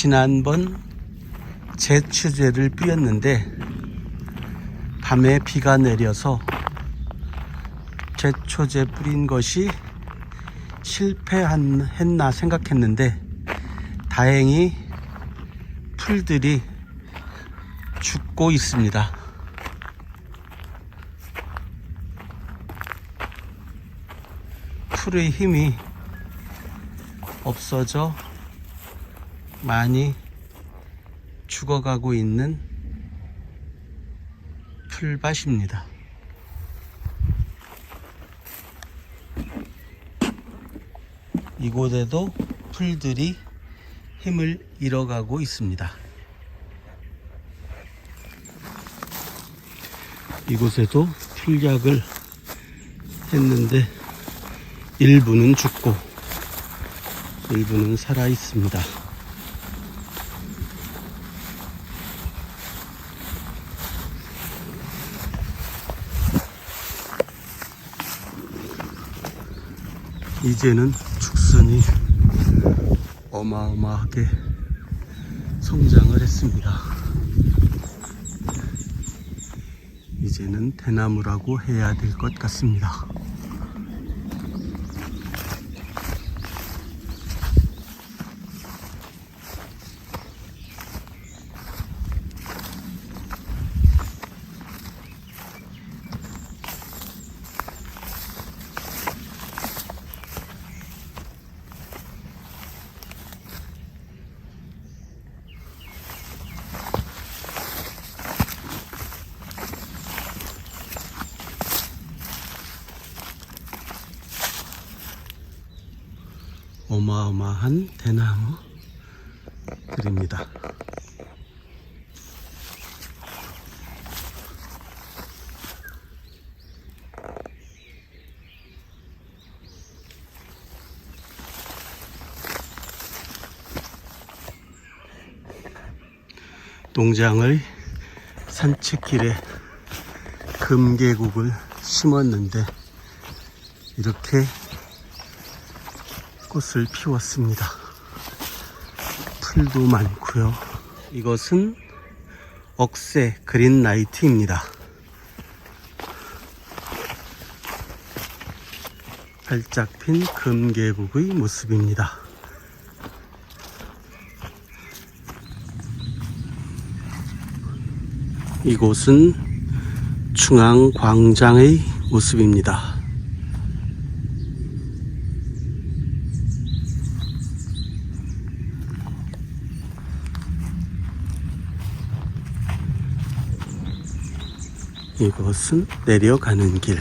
지난번 제추제를 뿌렸는데 밤에 비가 내려서 제초제 뿌린 것이 실패했나 생각했는데 다행히 풀들이 죽고 있습니다. 풀의 힘이 없어져 많이 죽어가고 있는 풀밭입니다. 이곳에도 풀들이 힘을 잃어가고 있습니다. 이곳에도 풀약을 했는데 일부는 죽고 일부는 살아 있습니다. 이제는 축순이 어마어마하게 성장을 했습니다. 이제는 대나무라고 해야 될 것 같습니다. 어마어마한 대나무들입니다. 농장의 산책길에 금계국을 심었는데 이렇게 꽃을 피웠습니다. 풀도 많고요. 이것은 억새 그린라이트입니다. 활짝 핀 금계국의 모습입니다. 이곳은 중앙광장의 모습입니다. 이곳은 내려가는 길.